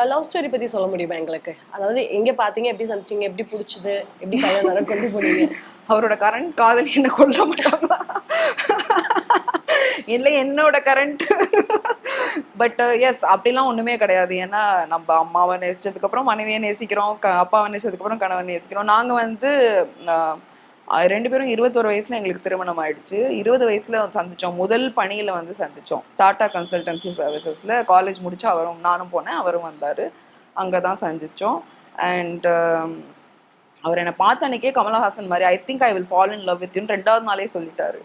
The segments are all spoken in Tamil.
லவ் ஸ்டோரி பத்தி சொல்ல முடியுமா எங்களுக்கு? அதாவது எங்க பாத்தீங்க எப்படி சந்திச்சீங்க எப்படி பிடிச்சது எப்படி கல்யாணம் கொண்டு போனீங்க? அவரோட கரண்ட் காதல் என்ன கொல்ல மாட்டாங்க இல்லை என்னோட கரண்ட் பட் எஸ் அப்படிலாம் ஒன்றுமே கிடையாது. ஏன்னா நம்ம அம்மாவை நேசிச்சதுக்கப்புறம் மனைவியை நேசிக்கிறோம் க- அப்பாவை நேசிச்சதுக்கப்புறம் கணவன் நேசிக்கிறோம். நாங்கள் வந்து uh, ரெண்டு பேரும் இருபத்தோரு வயசுல எங்களுக்கு திருமணம் ஆயிடுச்சு. இருபது வயசுல சந்திச்சோம். முதல் பணியில வந்து சந்திச்சோம். டாடா கன்சல்டன்சி சர்வீசஸ்ல காலேஜ் முடிச்சு அவரும் நானும் போனேன். அவரும் வந்தாரு. அங்கதான் சந்திச்சோம். அண்ட் um, அவர் என்னை பார்த்த அன்னைக்கே கமலஹாசன் மாதிரி I think I will fall in love with ரெண்டாவது நாளே சொல்லிட்டாரு.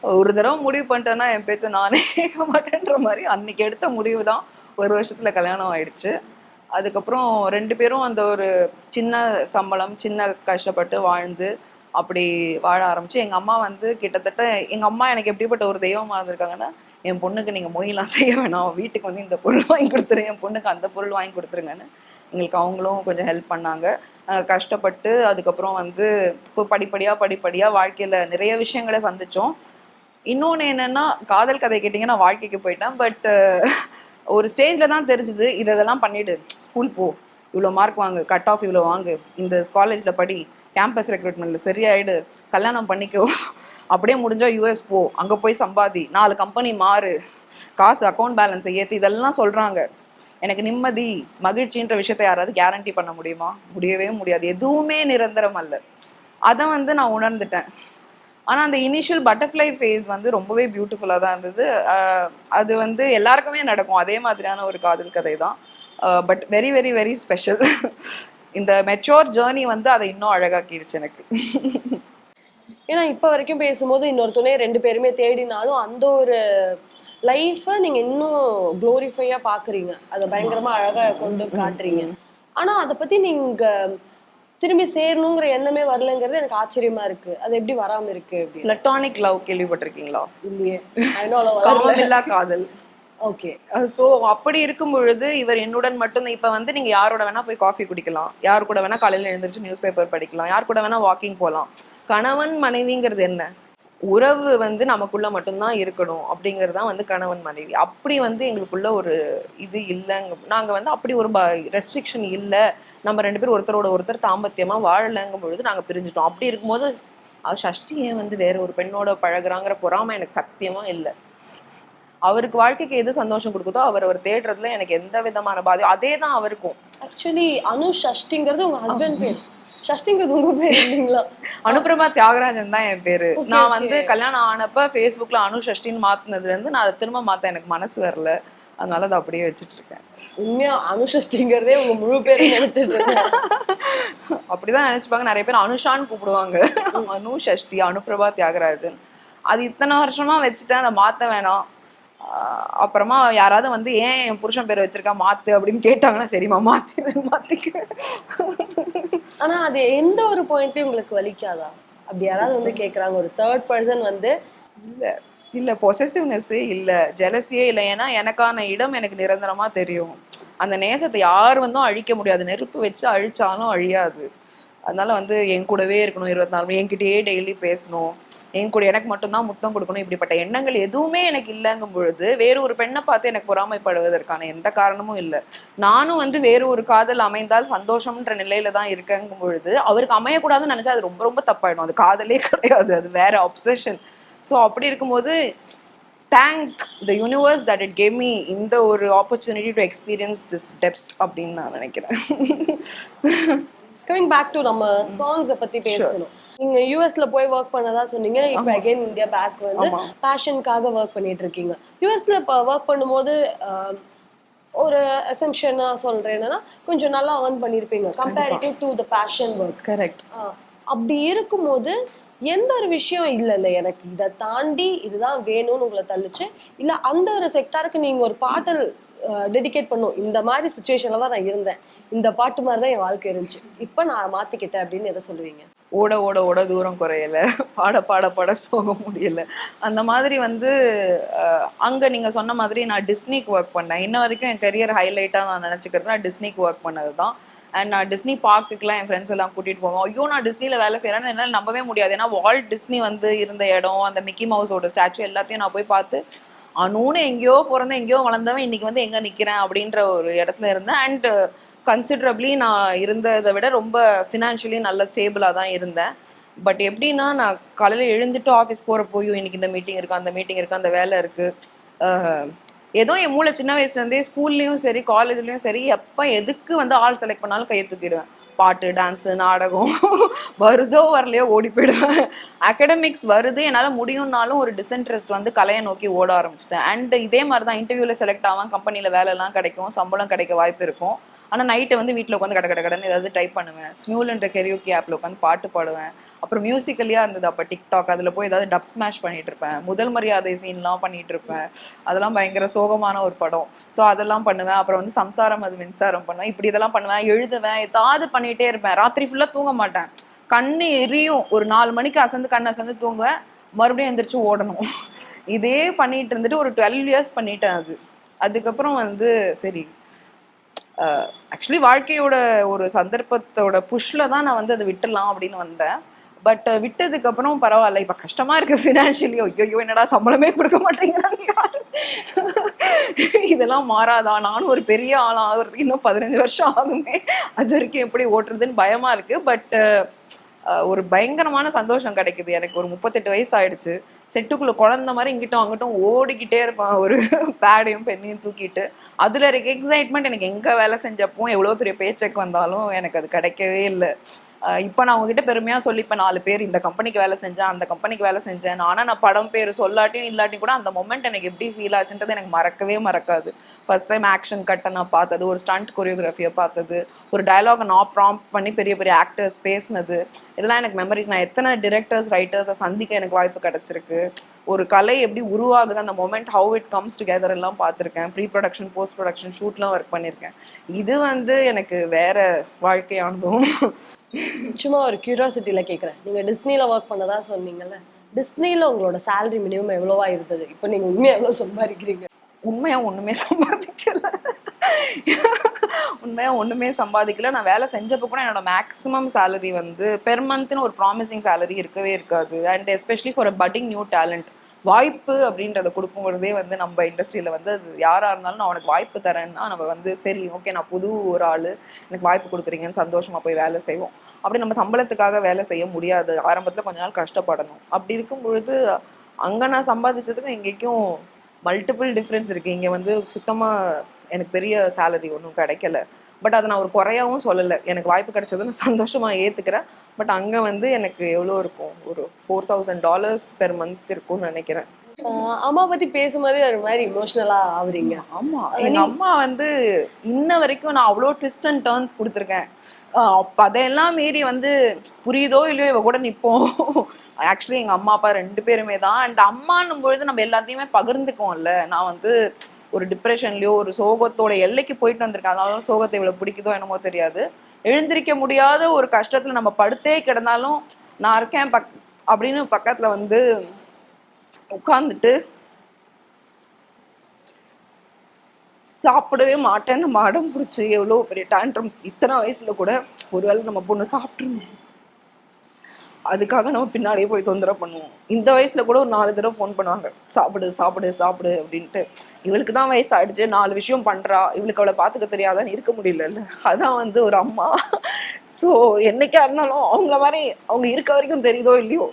ஒரு தடவை முடிவு பண்ணிட்டேன்னா என் பேச்சை நானே கேட்க மாட்டேன்ற மாதிரி அன்னைக்கு எடுத்த முடிவு தான். ஒரு வருஷத்துல கல்யாணம் ஆயிடுச்சு. அதுக்கப்புறம் ரெண்டு பேரும் அந்த ஒரு சின்ன சம்பளம் சின்ன கஷ்டப்பட்டு வாழ்ந்து அப்படி வாழ ஆரம்பிச்சு எங்க அம்மா வந்து கிட்டத்தட்ட எங்க அம்மா எனக்கு எப்படிப்பட்ட ஒரு தெய்வமா இருந்திருக்காங்கன்னா என் பொண்ணுக்கு நீங்க மொயிலாம் செய்ய வேணாம். வீட்டுக்கு வந்து இந்த பொருள் வாங்கி கொடுத்துரு. என் பொண்ணுக்கு அந்த பொருள் வாங்கி கொடுத்துருங்கன்னு எங்களுக்கு அவங்களும் கொஞ்சம் ஹெல்ப் பண்ணாங்க. கஷ்டப்பட்டு அதுக்கப்புறம் வந்து இப்போ படிப்படியா படிப்படியா வாழ்க்கையில நிறைய விஷயங்களை சந்திச்சோம். இன்னொன்று என்னன்னா காதல் கதை கேட்டிங்கன்னா வாழ்க்கைக்கு போயிட்டேன். பட் ஒரு ஸ்டேஜில் தான் தெரிஞ்சுது இதெல்லாம் பண்ணிவிடு ஸ்கூல் போ. இவ்வளோ மார்க் வாங்கு கட் ஆஃப் இவ்வளோ வாங்கு. இந்த காலேஜில் படி கேம்பஸ் ரெக்ரூட்மெண்ட்டில் சரியாயிடு. கல்யாணம் பண்ணிக்கோ. அப்படியே முடிஞ்சால் யூஎஸ் போ. அங்கே போய் சம்பாதி. நாலு கம்பெனி மாறு. காசு அக்கௌண்ட் பேலன்ஸை ஏற்றி இதெல்லாம் சொல்கிறாங்க எனக்கு நிம்மதி மகிழ்ச்சின்ற விஷயத்தை யாராவது கேரண்டி பண்ண முடியுமா? முடியவே முடியாது. எதுவுமே நிரந்தரம் அல்ல. அதை வந்து நான் உணர்ந்துட்டேன். ஆனால் அந்த இனிஷியல் பட்டர்ஃப்ளை ஃபேஸ் வந்து ரொம்பவே பியூட்டிஃபுல்லாக தான் இருந்தது. அது வந்து எல்லாருக்குமே நடக்கும். அதே மாதிரியான ஒரு காதல் கதை தான் but very very very special இந்த மெச்சோர் ஜேர்னி வந்து அதை இன்னும் அழகாக்கிடுச்சு எனக்கு. ஏன்னா இப்ப வரைக்கும் பேசும்போது இன்னொரு துணையை ரெண்டு பேருமே தேடினாலும் அந்த ஒரு லைஃபை நீங்க இன்னும் க்ளோரிஃபையா பாக்குறீங்க. அதை பயங்கரமா அழகா கொண்டு காட்டுறீங்க. ஆனா அதை பத்தி நீங்க திரும்பி சேரணுங்கிற எண்ணமே வரலங்கிறது எனக்கு ஆச்சரியமா இருக்கு. அது எப்படி வராம இருக்கு பிளட்டானிக் லவ் கேள்விப்பட்டிருக்கீங்களா? இல்லையே. காதல். ஓகே ஸோ uh, அப்படி இருக்கும் பொழுது இவர் என்னுடன் மட்டும்தான் இப்போ வந்து நீங்கள் யாரோட வேணால் போய் காஃபி குடிக்கலாம். யார் கூட வேணால் காலையில் எழுந்திரிச்சு நியூஸ் பேப்பர் படிக்கலாம். யார் கூட வேணால் வாக்கிங் போகலாம் கணவன் மனைவிங்கிறது என்ன? உறவு வந்து நமக்குள்ள மட்டும்தான் இருக்கணும். அப்படிங்கிறது தான் வந்து கணவன் மனைவி. அப்படி வந்து எங்களுக்குள்ள ஒரு இது இல்லைங்க. நாங்கள் வந்து அப்படி ஒரு ரெஸ்ட்ரிக்ஷன் இல்லை. நம்ம ரெண்டு பேரும் ஒருத்தரோட ஒருத்தர் தாம்பத்தியமாக வாழலைங்கும் பொழுது நாங்கள் பிரிஞ்சுட்டோம். அப்படி இருக்கும்போது சஷ்டி ஏன் வந்து வேற ஒரு பெண்ணோட பழகுறாங்கிற பொறாமை எனக்கு சத்தியமாக இல்லை. அவருக்கு வாழ்க்கைக்கு எது சந்தோஷம் கொடுக்குதோ அவர் அவர் தேடுறதுல எனக்கு எந்த விதமான பாதியும். அதே தான் அவருக்கும். ஆக்சுவலி அனு ஷஷ்டிங்கிறது உங்க ஹஸ்பண்ட் பேர். ஷஷ்டிங்கிறது உங்க பேர் இல்லைங்களா? அனுப்பிரமா தியாகராஜன் தான் என் பேரு. நான். வந்து கல்யாணம் ஆனப்ப ஃபேஸ்புக்ல அனு சஷ்டின்னு மாத்தினதுல இருந்து நான் அதை திரும்ப மாத்த எனக்கு மனசு வரல. அதனால அதை அப்படியே வச்சுட்டு இருக்கேன். உண்மையா அனு ஷஷ்டிங்கிறதே உங்க முழு பேர் நினைச்சிட்டு இருக்கேன். அப்படிதான் நினைச்சுப்பாங்க. நிறைய பேர் அனுஷான்னு கூப்பிடுவாங்க. அனு சஷ்டி அனுப்பிரபா தியாகராஜன். அது இத்தனை வருஷமா வச்சுட்டேன். அதை மாத்த வேணாம். அப்புறமா யாராவது வந்து ஏன் என் புருஷன் பேர் வச்சிருக்கா? மாத்து அப்படின்னு கேட்டாங்கன்னா சரிம்மா மாத்திக்கிறேன் மாத்திக்க. ஆனா அது எந்த ஒரு பாயிண்ட்லயும் உங்களுக்கு வலிக்காதா? அப்படி யாராவது வந்து கேக்குறாங்க. ஒரு தேர்ட் பர்சன் வந்து இல்ல இல்ல பொசசிவ்னஸ்ஸே இல்ல ஜெலசியே இல்ல. ஏன்னா எனக்கான இடம் எனக்கு நிரந்தரமா தெரியும். அந்த நேசத்தை யார் வந்தும் அழிக்க முடியாது. நெருப்பு வச்சு அழிச்சாலும் அழியாது. அதனால வந்து என் கூடவே இருக்கணும் இருபத்தி நாலு மணி என்கிட்டயே டெய்லி பேசணும். என் கூட எனக்கு மட்டும்தான் முத்தம் கொடுக்கணும் இப்படிப்பட்ட எண்ணங்கள் எதுவுமே எனக்கு இல்லைங்கும் பொழுது வேறு ஒரு பெண்ணை பார்த்து எனக்கு பொறாமைப்படுவதற்கான எந்த காரணமும் இல்லை. நானும் வந்து வேறு ஒரு காதல் அமைந்தால் சந்தோஷம்ன்ற நிலையில தான் இருக்கேங்கும் பொழுது அவருக்கு அமையக்கூடாதுன்னு நினைச்சா அது ரொம்ப ரொம்ப தப்பாயிடும். அது காதலே கிடையாது அது வேற அப்சஷன் ஸோ அப்படி இருக்கும்போது thank the universe that it gave me இந்த ஒரு opportunity to experience this depth அப்படின்னு நான் நினைக்கிறேன். கமிங் பேக் டு நம்ம சாங்ஸை பத்தி பேசணும். நீங்க யூஎஸ்ல போய் ஒர்க் பண்ணதா சொன்னீங்க. இப்போ அகைன் இந்தியா பேக் வந்து. பேஷனுக்காக ஒர்க் பண்ணிட்டு இருக்கீங்க யூஎஸ்ல இப்போ ஒர்க் பண்ணும்போது ஒரு அசம்ஷனா சொல்றேன் என்னன்னா கொஞ்சம் நல்லா earn பண்ணிருப்பீங்க. Comparative to the passion work correct அப்படி இருக்கும்போது எந்த ஒரு விஷயம் இல்லைல்ல எனக்கு. இதை தாண்டி இதுதான் வேணும்னு உங்களை தள்ளுச்சு. இல்ல அந்த ஒரு செக்டாருக்கு நீங்க ஒரு பாட்டல் டெடிகேட் பண்ணும். இந்த மாதிரி சுச்சுவேஷன்ல தான் நான் இருந்தேன். இந்த பாட்டு மாதிரி தான் என் வாழ்க்கை இருந்துச்சு. இப்போ நான் மாத்திக்கிட்டேன் அப்படின்னு எதை சொல்லுவீங்க? ஓட ஓட ஓட தூரம் குறையல. பாட பாட பாட சோக முடியல. அந்த மாதிரி வந்து அங்கே நீங்கள் சொன்ன மாதிரி நான் டிஸ்னிக்கு ஒர்க் பண்ணேன். இன்ன வரைக்கும் என் கரியர் ஹைலைட்டாக நான் நினச்சிக்கிறது நான் டிஸ்னிக்கு ஒர்க் பண்ணது தான் அண்ட் நான் டிஸ்னி பார்க்குக்கெலாம் என் ஃப்ரெண்ட்ஸ் எல்லாம் கூட்டிகிட்டு போவோம். ஐயோ நான் டிஸ்னியில் வேலை செய்யறேன்னு என்னால் நம்பவே முடியாது. ஏன்னா வால்ட் டிஸ்னி வந்து இருந்த இடம் அந்த மிக்கி மவுஸோட ஸ்டாச்சு எல்லாத்தையும் நான் போய் பார்த்து அணுன்னு எங்கேயோ பிறந்த எங்கேயோ வளர்ந்தவன் இன்னைக்கு வந்து எங்கே நிற்கிறேன் அப்படின்ற ஒரு இடத்துல இருந்தேன். அண்ட் கன்சிடரபிளி நான் இருந்ததை விட ரொம்ப ஃபினான்ஷியலி நல்ல ஸ்டேபிளாக தான் இருந்தேன். பட் எப்படின்னா நான் காலையில் எழுந்துட்டு ஆஃபீஸ் போகிறப்போயும் இன்னைக்கு இந்த மீட்டிங் இருக்கு அந்த மீட்டிங் இருக்கு அந்த வேலை இருக்கு. ஏதோ என் மூளை சின்ன வயசுலேருந்தே ஸ்கூல்லையும் சரி காலேஜ்லேயும் சரி எப்போ எதுக்கு வந்து ஆள் செலக்ட் பண்ணாலும் கையை தூக்கிடுவேன். பாட்டு டான்ஸு நாடகம் வருதோ வரலையோ ஓடி போயிடுவேன். அகடமிக்ஸ் வருது என்னால் முடியும்னாலும் ஒரு டிஸ்இன்ட்ரெஸ்ட் வந்து கலையை நோக்கி ஓட ஆரம்பிச்சிட்டேன். அண்ட் இதே மாதிரி தான் இன்டர்வியூவில் செலக்ட் ஆவான் கம்பெனியில் வேலைலாம் கிடைக்கும் சம்பளம் கிடைக்க வாய்ப்பு இருக்கும். ஆனால் நைட்டு வந்து வீட்டில் உட்காந்து கட கட கடன்னு ஏதாவது டைப் பண்ணுவேன். ஸ்மியூல்ன்ற கெரியோக்கி ஆப்பில் உட்காந்து பாட்டு பாடுவேன். அப்புறம் மியூசிக்கலியாக இருந்தது அப்போ டிக்டாக் அதில் போய் ஏதாவது டப் ஸ்மாஷ் பண்ணிட்டு இருப்பேன். முதல் மரியாதை சீன்லாம் பண்ணிட்டு இருப்பேன். அதெல்லாம் பயங்கர சோகமான ஒரு படம். ஸோ அதெல்லாம் பண்ணுவேன். அப்புறம் வந்து சம்சாரம் அது மின்சாரம் பண்ணுவேன். இப்படி இதெல்லாம் பண்ணுவேன். எழுதுவேன். ஏதாவது பண்ணிகிட்டே இருப்பேன். ராத்திரி ஃபுல்லாக தூங்க மாட்டேன். கண்ணு எரியும். ஒரு நாலு மணிக்கு அசந்து கண் அசந்து தூங்குவேன். மறுபடியும் எந்திரிச்சு ஓடணும். இதே பண்ணிட்டு இருந்துட்டு ஒரு டுவெல் இயர்ஸ் பண்ணிட்டேன் அது. அதுக்கப்புறம் வந்து சரி ஆக்சுவலி வாழ்க்கையோட ஒரு சந்தர்ப்பத்தோட புஷ்ல தான் நான் வந்து அதை விட்டுடலாம் அப்படின்னு வந்தேன். பட் விட்டதுக்கு அப்புறம் பரவாயில்ல இப்ப கஷ்டமா இருக்கு ஃபினான்ஷியலி ஐயோ என்னடா சம்பளமே கொடுக்க மாட்டேங்கிறாங்க இதெல்லாம் மாறாதா? நானும் ஒரு பெரிய ஆள் ஆகுறதுக்கு இன்னும் பதினஞ்சு வருஷம் ஆகுமே. அது வரைக்கும் எப்படி ஓட்டுறதுன்னு பயமா இருக்கு. பட் ஒரு பயங்கரமான சந்தோஷம் கிடைக்குது. எனக்கு ஒரு முப்பத்தெட்டு வயசு ஆயிடுச்சு. செட்டுக்குள்ள குழந்த மாதிரி இங்கிட்டும் அங்கிட்டும் ஓடிக்கிட்டே இருப்பேன். ஒரு பேடையும் பெண்ணையும் தூக்கிட்டு. அதுல இருக்க எக்ஸைட்மெண்ட் எனக்கு எங்க வேலை செஞ்சப்போ எவ்வளவு பெரிய பேச்செக் வந்தாலும் எனக்கு அது கிடைக்கவே இல்லை. இப்போ நான் உங்ககிட்ட பெருமையா சொல்லிப்பேன் நாலு பேர் இந்த கம்பெனிக்கு வேலை செஞ்சேன் அந்த கம்பெனிக்கு வேலை செஞ்சேன். ஆனா நான் படம் பேர் சொல்லாட்டியும் இல்லாட்டியும் கூட அந்த மொமெண்ட் எனக்கு எப்படி ஃபீல் ஆச்சுன்றது எனக்கு மறக்கவே மறக்காது. ஃபர்ஸ்ட் டைம் ஆக்ஷன் கட்டை நான் பார்த்தது ஒரு ஸ்டண்ட் கொரியோகிராஃபியை பார்த்தது ஒரு டயலாகை நான் ப்ராம்ப் பண்ணி பெரிய பெரிய ஆக்டர்ஸ் பேசினது இதெல்லாம் எனக்கு மெமரிஸ் நான் எத்தனை டிரெக்டர்ஸ் ரைட்டர்ஸை சந்திக்க எனக்கு வாய்ப்பு கிடைச்சிருக்கு? ஒரு கலை எப்படி உருவாகுது அந்த moment how it comes together எல்லாம் பார்த்துருக்கேன். ப்ரீ ப்ரொடக்ஷன் போஸ்ட் ப்ரொடக்ஷன் ஷூட்லாம் ஒர்க் பண்ணியிருக்கேன் இது வந்து எனக்கு வேற வாழ்க்கை அனுபவம். சும்மா ஒரு கியூரியாசிட்டியில கேக்குறேன். நீங்க டிஸ்னில ஒர்க் பண்ணதா சொன்னீங்கல்ல டிஸ்னில உங்களோட salary மினிமம் எவ்வளவா இருந்தது? இப்போ நீங்க உண்மையா எவ்வளவு சம்பாதிக்கிறீங்க? உண்மையா ஒண்ணுமே சம்பாதிக்கல. உண்மையாக ஒன்றுமே சம்பாதிக்கல. நான் வேலை செஞ்சப்போ கூட என்னோட மேக்ஸிமம் சேலரி வந்து பெர் மந்த்னு ஒரு ப்ராமிசிங் சேலரி இருக்கவே இருக்காது. And especially for a budding new talent வாய்ப்பு அப்படின்றத கொடுக்கும்பொழுதே வந்து நம்ம இண்டஸ்ட்ரியில் வந்து அது யாராக இருந்தாலும் நான் உனக்கு வாய்ப்பு தரேன்னா நம்ம வந்து சரி ஓகே நான் புது ஒரு ஆள் எனக்கு வாய்ப்பு கொடுக்குறீங்கன்னு சந்தோஷமாக போய் வேலை செய்வோம். அப்படி நம்ம சம்பளத்துக்காக வேலை செய்ய முடியாது. ஆரம்பத்தில் கொஞ்ச நாள் கஷ்டப்படணும். அப்படி இருக்கும் பொழுது அங்கே நான் சம்பாதிச்சதுக்கும் இங்கேக்கும் மல்டிபிள் டிஃப்ரென்ஸ் இருக்குது இங்கே வந்து சுத்தமாக எனக்கு பெரிய சேலரி ஒன்றும் கிடைக்கல. பட் அதை நான் ஒரு குறையாவும் சொல்லலை. எனக்கு வாய்ப்பு கிடைச்சது நான் சந்தோஷமா ஏத்துக்கிறேன். பட் அங்க வந்து எனக்கு எவ்வளோ இருக்கும்? ஒரு four thousand dollars per month இருக்கும்னு நினைக்கிறேன். அம்மா பத்தி பேசும்போதே ஒரு மாதிரி இமோஷனலா ஆகுறீங்க. ஆமா. எங்க அம்மா வந்து இன்ன வரைக்கும் நான் அவ்வளோ ட்விஸ்ட் அண்ட் டர்ன்ஸ் கொடுத்துருக்கேன். அதையெல்லாம் மீறி வந்து புரியுதோ இல்லையோ இவ கூட நிப்போம். ஆக்சுவலி எங்க அம்மா அப்பா ரெண்டு பேருமே தான். அண்ட் அம்மான்னும் பொழுது நம்ம எல்லாத்தையுமே பகிர்ந்துக்குவோம்ல. நான் வந்து ஒரு டிப்ரெஷன்லயோ ஒரு சோகத்தோட எல்லைக்கு போயிட்டு வந்திருக்கேன் அதனால சோகத்தை இவ்வளவு பிடிக்குதோ என்னமோ தெரியாது. எழுந்திருக்க முடியாத ஒரு கஷ்டத்துல நம்ம படுத்தே கிடந்தாலும் நான் இருக்கேன் பக் அப்படின்னு பக்கத்துல வந்து உட்காந்துட்டு சாப்பிடவே மாட்டேன்னு நம்ம அடம் பிடிச்சி எவ்வளோ பெரிய டான்ட்ரம்ஸ் இத்தனை வயசுல கூட ஒருவேளை நம்ம பொண்ணு சாப்பிட்ருணும் அதுக்காக நம்ம பின்னாடியே போய் தொந்தரவு பண்ணுவோம். இந்த வயசுல கூட ஒரு நாலு தடவை ஃபோன் பண்ணுவாங்க. சாப்பிடு சாப்பிடு சாப்பிடு அப்படின்ட்டு. இவளுக்கு தான் வயசு ஆயிடுச்சு நாலு விஷயம் பண்றா. இவளுக்கு அவளை பார்த்துக்க தெரியாதான்னு இருக்க முடியலல்ல. அதான் வந்து ஒரு அம்மா. ஸோ என்னைக்கா இருந்தாலும் அவங்கள மாதிரி அவங்க இருக்க வரைக்கும் தெரியுதோ இல்லையோ?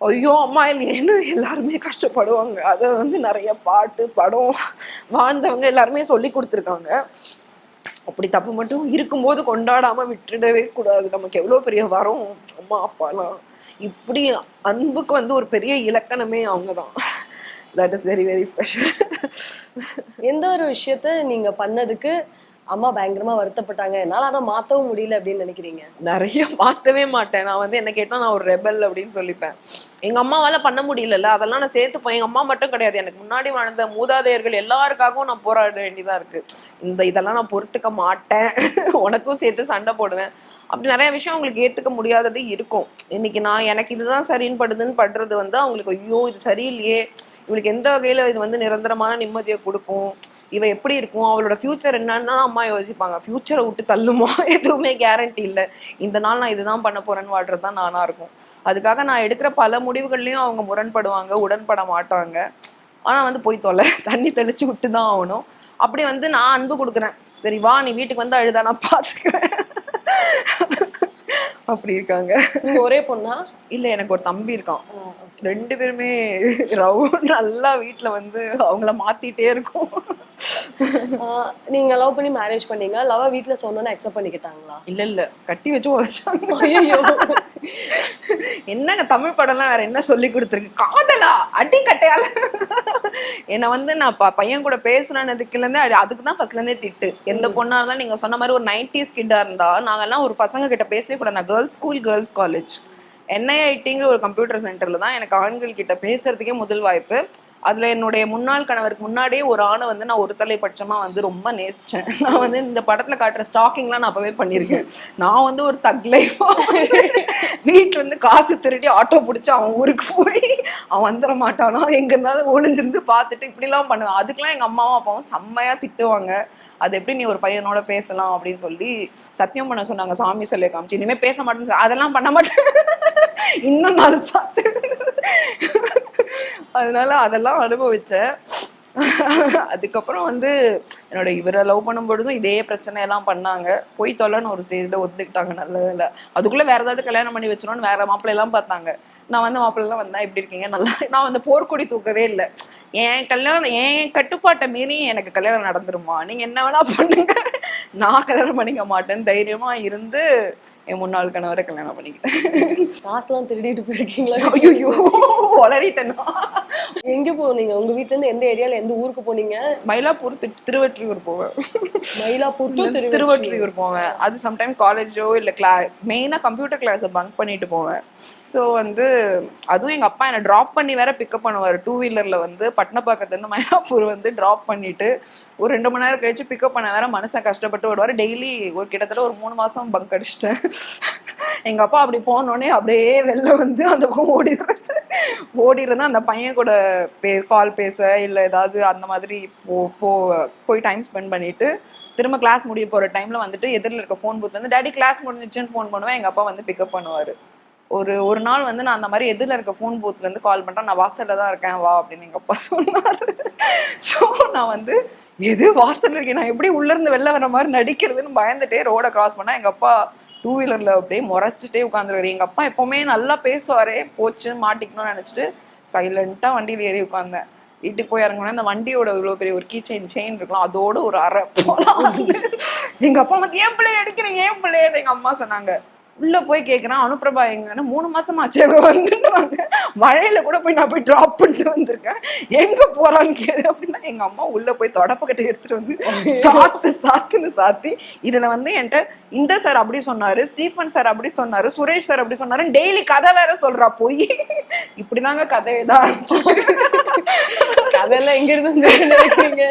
ஐயோ அம்மா இல்லையேன்னு எல்லாருமே கஷ்டப்படுவாங்க. அதை வந்து நிறைய பாட்டு படம் வாழ்ந்தவங்க எல்லாருமே சொல்லி கொடுத்துருக்காங்க. அப்படி தப்பு மட்டும் இருக்கும்போது கொண்டாடாம விட்டுடவே கூடாது. நமக்கு எவ்வளவு பெரிய வரம்? அம்மா அப்பாலாம். இப்படி அன்புக்கு வந்து ஒரு பெரிய இலக்கணமே அவங்கதான். That is very very special எந்த ஒரு விஷயத்த நீங்க பண்ணதுக்கு அம்மா பயங்கரமா வருத்தப்பட்டாங்க? என்னால அதை மாத்தவும் முடியல அப்படின்னு நினைக்கிறீங்க? நிறைய மாத்தவே மாட்டேன். நான் வந்து என்ன கேட்டா நான் ஒரு ரெபல் அப்படின்னு சொல்லிப்பேன். எங்கள் அம்மாவால் பண்ண முடியலல்ல. அதெல்லாம் நான் சேர்த்துப்பேன் எங்கள் அம்மா மட்டும் கிடையாது. எனக்கு முன்னாடி வாழ்ந்த மூதாதையர்கள் எல்லாருக்காகவும் நான் போராட வேண்டியதாக இருக்கு. இந்த இதெல்லாம் நான் பொறுத்துக்க மாட்டேன். உனக்கும் சேர்த்து சண்டை போடுவேன். அப்படி நிறைய விஷயம் அவங்களுக்கு ஏற்றுக்க முடியாதது இருக்கும். இன்னைக்கு நான் எனக்கு இதுதான் சரின்னு படுதுன்னு படுறது வந்து அவங்களுக்கு ஐயோ இது சரியில்லையே. இவளுக்கு எந்த வகையில் இது வந்து நிரந்தரமான நிம்மதியை கொடுக்கும்? இவ எப்படி இருக்கும்? அவளோட ஃபியூச்சர் என்னன்னா அம்மா யோசிப்பாங்க. ஃபியூச்சரை விட்டு தள்ளுமா? எதுவுமே கேரண்டி இல்லை. இந்த நாள் நான் இதுதான் பண்ண போறேன்னு வாழ்றது தான் நானா இருக்கும். அதுக்காக நான் எடுக்கிற பல முடிவுகள்லயும் அவங்க முரண்படுவாங்க உடன்பட மாட்டாங்க. ஆனா வந்து போய் தொலை தண்ணி தெளிச்சு விட்டு தான் ஆகணும். அப்படி வந்து நான் அன்பு கொடுக்குறேன். சரி வா நீ வீட்டுக்கு வந்து அழுதா நான் பாத்துக்கிறேன். அப்படி இருக்காங்க. ஒரே பொண்ணா? இல்ல எனக்கு ஒரு தம்பி இருக்கான். ரெண்டு பேருமே ரவு நல்லா வீட்ல வந்து அவங்கள மாத்திட்டே இருக்கும். நீங்க லவ் பண்ணி மேரேஜ் பண்ணீங்க லவ் வீட்ல சொன்னோன்னு அக்செப்ட் பண்ணிக்கிட்டாங்களா? இல்ல இல்ல. கட்டி வச்சு உதச்சாங்க. ஐயோ என்னங்க தமிழ் படம்லாம் வேற என்ன சொல்லி கொடுத்துருக்கு? காதலா? அடி கட்டையால என்னை வந்து நான் ப- பையன் கூட பேசுறேன்னதுக்குல இருந்தே அது- அதுக்கு தான் ஃபர்ஸ்ட்ல இருந்தே திட்டு. எந்த பொண்ணா இருந்தாலும் நீங்க சொன்ன மாதிரி ஒரு நைன்டிஸ் கிட்டா இருந்தா நாங்கெல்லாம் ஒரு பசங்க கிட்ட பேசவே கூட நான் கேர்ள்ஸ் ஸ்கூல் கேர்ள்ஸ் காலேஜ் என்ஐஐடிங்கிற ஒரு கம்ப்யூட்டர் சென்டர்ல தான் எனக்கு ஆண்கள் கிட்ட பேசுறதுக்கே முதல் வாய்ப்பு. அதுல என்னுடைய முன்னாள் கணவருக்கு முன்னாடியே ஒரு ஆணை வந்து நான் ஒரு தலைப்பட்சமா வந்து ரொம்ப நேசிச்சேன். நான் வந்து இந்த படத்துல காட்டுற ஸ்டாக்கிங்லாம் நான் அப்பவே பண்ணியிருக்கேன். நான் வந்து ஒரு தக்லைஃபா வீட்டுல இருந்து காசு திருடி ஆட்டோ பிடிச்சி அவன் ஊருக்கு போய் அவன் வந்துட மாட்டானா? எங்க இருந்தாலும் ஒளிஞ்சிருந்து பார்த்துட்டு இப்படிலாம் பண்ணுவேன். அதுக்கெல்லாம் எங்க அம்மாவும் அப்பாவும் செம்மையா திட்டுவாங்க. அது எப்படி நீ ஒரு பையனோட பேசலாம்? அப்படின்னு சொல்லி சத்தியம் பண்ண சொன்னாங்க. சாமி சொல்லி காமிச்சு. இனிமே பேச மாட்டேன் அதெல்லாம் பண்ண மாட்டேன். இன்னும் நாலு சாத்து. அதனால அதெல்லாம் அனுபவிச்சேன். அதுக்கப்புறம் வந்து என்னோட இவரை லவ் பண்ணும் பொழுதும் இதே பிரச்சனை எல்லாம் பண்ணாங்க. போய் தொலைன்னு ஒரு ஸ்டேஜ்ல ஒத்துக்கிட்டாங்க நல்ல வேலை அதுக்குள்ள வேற ஏதாவது கல்யாணம் பண்ணி வச்சிடணும்னு வேற மாப்பிள்ளை எல்லாம் பார்த்தாங்க. நான் வந்து மாப்பிள்ளை எல்லாம் வந்தா எப்படி இருக்கீங்க? நல்லா நான் வந்து போர்க்கொடி தூக்கவே இல்லை. என் கல்யாணம் என் கட்டுப்பாட்டை மீறி எனக்கு கல்யாணம் நடந்துருமா? நீங்க என்ன வேணா பண்ணுங்க. நான் கல்யாணம் பண்ணிக்க மாட்டேன்னு தைரியமா இருந்து என் முன்னாள் கணவரை கல்யாணம் பண்ணிக்கிட்டேன். காசுலாம் திருடிட்டு போயிருக்கீங்களா? ஐயோ வளரிட்டேனா எங்க போனீங்க உங்க வீட்ல இருந்து எந்த ஏரியால எந்த ஊருக்கு போனீங்க? மயிலாப்பூர் திரு- திருவொற்றியூர் போவேன். மயிலாப்பூர் திருவொற்றியூர். போவேன். அது சம்டைம் காலேஜோ இல்ல கிளா மெயினா கம்ப்யூட்டர் கிளாஸை பங்க் பண்ணிட்டு போவேன். ஸோ வந்து அதுவும் எங்க அப்பா என்னை டிராப் பண்ணி வேற பிக்கப் பண்ணுவார். டூ வீலர்ல வந்து பட்னப்பாக்கத்துலேருந்து மயிலாப்பூர் வந்து டிராப் பண்ணிட்டு ஒரு ரெண்டு மணி நேரம் கழிச்சு பிக்கப் பண்ண வேற மனுஷன் கஷ்டப்பட்டு விடுவார் டெய்லி ஒரு கிட்டத்தட்ட ஒரு மூணு மாசம் பங்க் அடிச்சிட்டேன். எங்க அப்பா அப்படி போனோடனே அப்படியே வெளில வந்து அந்த பக்கம் ஓடிடுறது ஓடிடுறது அந்த பையன் கூட பே கால் பேச இல்லை ஏதாவது அந்த மாதிரி போ போ போய் டைம் ஸ்பெண்ட் பண்ணிட்டு திரும்ப கிளாஸ் முடிய போற டைம்ல வந்துட்டு எதிரில் இருக்க ஃபோன் பூத் வந்து டேடி கிளாஸ் முடிஞ்சிச்சுன்னு ஃபோன் பண்ணுவேன். எங்க அப்பா வந்து பிக்கப் பண்ணுவாரு. ஒரு ஒரு நாள் வந்து நான் அந்த மாதிரி எதிரில் இருக்க ஃபோன் பூத்ல இருந்து கால் பண்ணுறேன் நான் வாசல்ல தான் இருக்கேன் வா அப்படின்னு எங்கள் அப்பா சொன்னார். ஸோ நான் வந்து எது வாசல் இருக்கேன் நான் எப்படி உள்ள இருந்து வெளில வர மாதிரி நடிக்கிறதுன்னு பயந்துட்டே ரோட கிராஸ் பண்ணா எங்க அப்பா டூ வீலர்ல அப்படியே முறைச்சிட்டே உட்காந்துருக்காரு எங்கள் அப்பா எப்போவுமே நல்லா பேசுவாரே போச்சு மாட்டிக்கணும்னு நினைச்சிட்டு சைலண்டா வண்டியில ஏறி உட்கார்ந்தேன். வீட்டுக்கு போய் இறங்கினா அந்த வண்டியோட இவ்வளவு பெரிய ஒரு கீ செயின் செயின் இருக்கலாம் அதோட ஒரு அரை எங்கள் எங்க அப்பா வந்து ஏன் பிள்ளைய அடிக்கிறீங்க ஏன் பிள்ளைய எங்க அம்மா சொன்னாங்க. உள்ள போய் கேக்குறேன் அனுப்பிரபா எங்கன்னா மூணு மாசம் ஆச்சு அவங்க வந்துட்டாங்க மழையில கூட போய் நான் போய் டிராப் பண்ணிட்டு வந்திருக்கேன். எங்க போறான்னு கேளு. அப்படின்னா எங்க அம்மா உள்ள போய் தொடப்பக்கட்டை எடுத்துட்டு வந்து சாத்து சாத்துன்னு சாத்தி இதுல வந்து என்கிட்ட இந்த சார் அப்படி சொன்னாரு ஸ்டீஃபன் சார் அப்படி சொன்னாரு சுரேஷ் சார் அப்படி சொன்னாரு டெய்லி கதை வேற சொல்றா போய். இப்படிதாங்க கதை எழுத அதெல்லாம் எங்க இருந்து நினைக்கிறீங்க?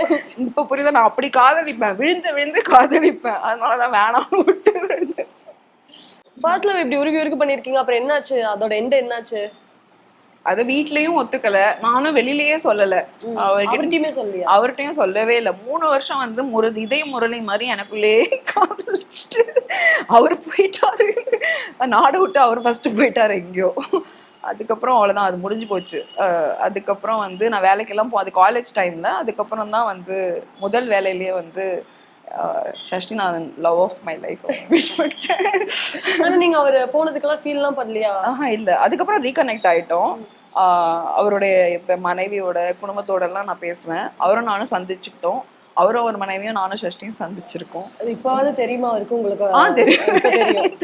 இப்ப புரியுதா? நான் அப்படி காதலிப்பேன் விழுந்து விழுந்து காதலிப்பேன். அதனாலதான் வேணாம். ஃபர்ஸ்ட் லவ் இப்படி உருகி உருகி பண்ணிருக்கீங்க அப்புறம் என்னாச்சு? அதோட எண்ட் என்னாச்சு? அது வீட்லயும் ஒத்துக்கல. நானும் வெளியிலயே சொல்லல. அவர்கிட்ட அவர்கிட்டயுமே சொல்லியா அவர்கிட்டயும் சொல்லவே இல்லை. மூணு வருஷம் வந்து முரு இதய முரளி மாதிரி எனக்குள்ளேயே காதலிச்சுட்டு அவர் போயிட்டாரு. நாடு விட்டு அவர் ஃபர்ஸ்ட் போயிட்டாரு எங்கேயோ. அதுக்கப்புறம் அவ்வளவுதான். அது முடிஞ்சு போச்சு. அதுக்கப்புறம் வந்து நான் வேலைக்கெல்லாம் போ அது காலேஜ் டைம்ல அதுக்கப்புறம் தான் வந்து முதல் வேலையிலேயே வந்து Sashtinathan love of my life wish பண்ணிட்டேன் ஆனா நீங்க அவர் போனதுக்கெல்லாம் ஃபீல் எல்லாம் பண்ணலையா? ஆஹா இல்ல. அதுக்கப்புறம் ரீகனெக்ட் ஆயிட்டோம். ஆஹ் அவருடைய இப்ப மனைவியோட குடும்பத்தோட எல்லாம் நான் பேசுவேன். அவரும் நானும் சந்திச்சுக்கிட்டோம். அவரும் அவர் மனைவியும் நானும் சஷ்டியும் சந்திச்சிருக்கோம். அது இப்பவாவது தெரியுமா அவருக்கு உங்களுக்கு? ஆ, தெரியும். தெரியும்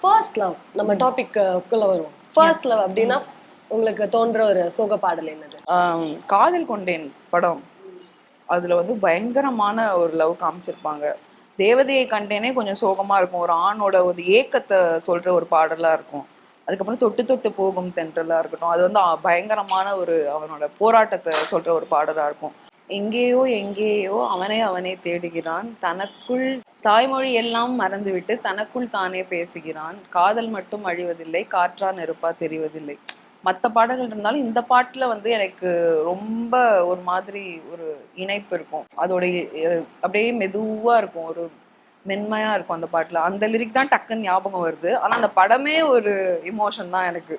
ஃபர்ஸ்ட் லவ் நம்ம டாபிக் உள்ள வருவோம். ஃபர்ஸ்ட் லவ் அப்படின்னா உங்களுக்கு தோன்ற ஒரு சோக பாடல் என்னது? ஆஹ் காதல் கொண்டேன் படம். அதுல வந்து பயங்கரமான ஒரு லவ் காமிச்சிருப்பாங்க. தேவதையை கண்டேனே கொஞ்சம் சோகமா இருக்கும். ஒரு ஆணோட ஒரு ஏக்கத்தை சொல்ற ஒரு பாடலா இருக்கும். அதுக்கப்புறம் தொட்டு தொட்டு போகும் தென்றலா இருக்கட்டும். அது வந்து பயங்கரமான ஒரு அவனோட போராட்டத்தை சொல்ற ஒரு பாடலா இருக்கும். எங்கேயோ எங்கேயோ அவனே அவனே தேடுகிறான். தனக்குள் தாய்மொழி எல்லாம் மறந்துவிட்டு தனக்குள் தானே பேசுகிறான். காதல் மட்டும் அழிவதில்லை காற்றா நெருப்பா தெரிவதில்லை. மற்ற பாடல்கள் இருந்தாலும் இந்த பாட்டுல வந்து எனக்கு ரொம்ப ஒரு மாதிரி ஒரு இணைப்பு இருக்கும். அதோடைய அப்படியே மெதுவா இருக்கும். ஒரு மென்மையா இருக்கும் அந்த பாட்டுல. அந்த லிரிக் தான் டக்குன்னு ஞாபகம் வருது. ஆனா அந்த படமே ஒரு இமோஷன் தான் எனக்கு.